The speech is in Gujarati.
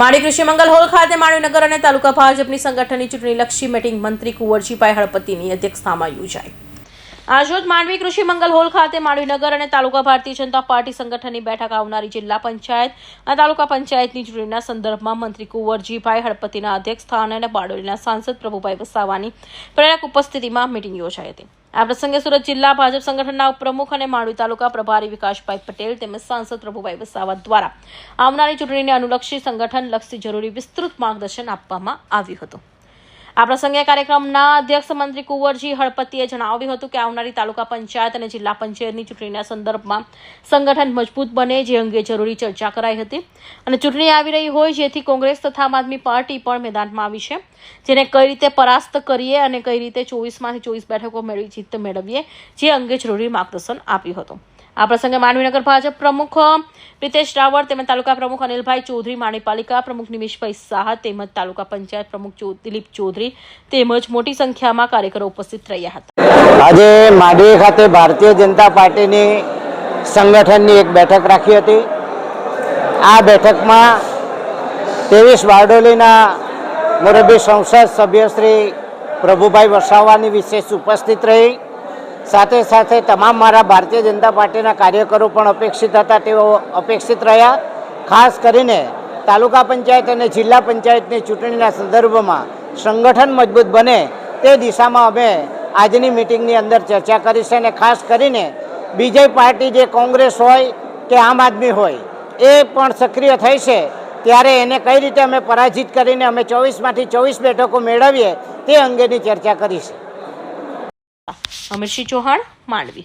માળી કૃષિ મંગલ હોલ ખાતે માળીનગર અને તાલુકા ભાજપની સંગઠનની ચૂંટણીલક્ષી મીટિંગ મંત્રી કુંવરજીભાઈ હળપતિની અધ્યક્ષતામાં યોજાઈ. આજરોજ માંડવી કૃષિ મંગલ હોલ ખાતે માંડવીનગર અને તાલુકા ભારતીય જનતા પાર્ટી સંગઠનની બેઠક આવનારી જિલ્લા પંચાયત અને તાલુકા પંચાયતની ચૂંટણીના સંદર્ભમાં મંત્રી કુંવરજીભાઈ હળપતિના અધ્યક્ષ સ્થાને અને બારડોલીના સાંસદ પ્રભુભાઈ વસાવાની પ્રેરક ઉપસ્થિતિમાં મીટિંગ યોજાઈ હતી. આ પ્રસંગે સુરત જિલ્લા ભાજપ સંગઠનના ઉપપ્રમુખ અને માંડવી તાલુકા પ્રભારી વિકાસભાઈ પટેલ તેમજ સાંસદ પ્રભુભાઈ વસાવા દ્વારા આવનારી ચૂંટણીને અનુલક્ષી સંગઠન લક્ષી જરૂરી વિસ્તૃત માર્ગદર્શન આપવામાં આવ્યું હતું. આ પ્રસંગે કાર્યક્રમના અધ્યક્ષ મંત્રી કુંવરજી હળપતિએ જણાવ્યું હતું કે આવનારી તાલુકા પંચાયત અને જિલ્લા પંચાયતની ચૂંટણીના સંદર્ભમાં સંગઠન મજબૂત બને જે અંગે જરૂરી ચર્ચા કરાઈ હતી. અને ચૂંટણી આવી રહી હોય જેથી કોંગ્રેસ તથા આમ આદમી પાર્ટી પણ મેદાનમાં આવી છે, જેને કઈ રીતે પરાસ્ત કરીએ અને કઈ રીતે ચોવીસમાંથી ચોવીસ બેઠકો મેળવી જીત મેળવીએ, જે અંગે જરૂરી માર્ગદર્શન આપ્યું હતું. આ પ્રસંગે માંડવીનગર ભાજપ પ્રમુખ પ્રિતેશ રાવળ તેમજ તાલુકા પ્રમુખ અનિલભાઈ ચૌધરી માણીપાલિકા પ્રમુખ નિમિષભાઈ શાહ તેમજ તાલુકા પંચાયત પ્રમુખ દિલીપ ચૌધરી તેમજ મોટી સંખ્યામાં કાર્યકરો ઉપસ્થિત રહ્યા હતા. આજે માંડવી ખાતે ભારતીય જનતા પાર્ટીની સંગઠનની એક બેઠક રાખી હતી. આ બેઠકમાં ત્રેવીસ બારડોલીના મોરબી સંસદ સભ્ય શ્રી પ્રભુભાઈ વસાવાની વિશેષ ઉપસ્થિત રહી. સાથે સાથે તમામ મારા ભારતીય જનતા પાર્ટીના કાર્યકરો પણ અપેક્ષિત હતા, તેઓ અપેક્ષિત રહ્યા. ખાસ કરીને તાલુકા પંચાયત અને જિલ્લા પંચાયતની ચૂંટણીના સંદર્ભમાં સંગઠન મજબૂત બને તે દિશામાં અમે આજની મિટિંગની અંદર ચર્ચા કરી અને ખાસ કરીને બીજે પાર્ટી જે કોંગ્રેસ હોય કે આમ આદમી હોય, એ પણ સક્રિય થઈ છે. ત્યારે એને કઈ રીતે અમે પરાજિત કરીને અમે ચોવીસમાંથી ચોવીસ બેઠકો મેળવીએ તે અંગેની ચર્ચા કરી અમીરસિંહ ચૌહાણ માંડવી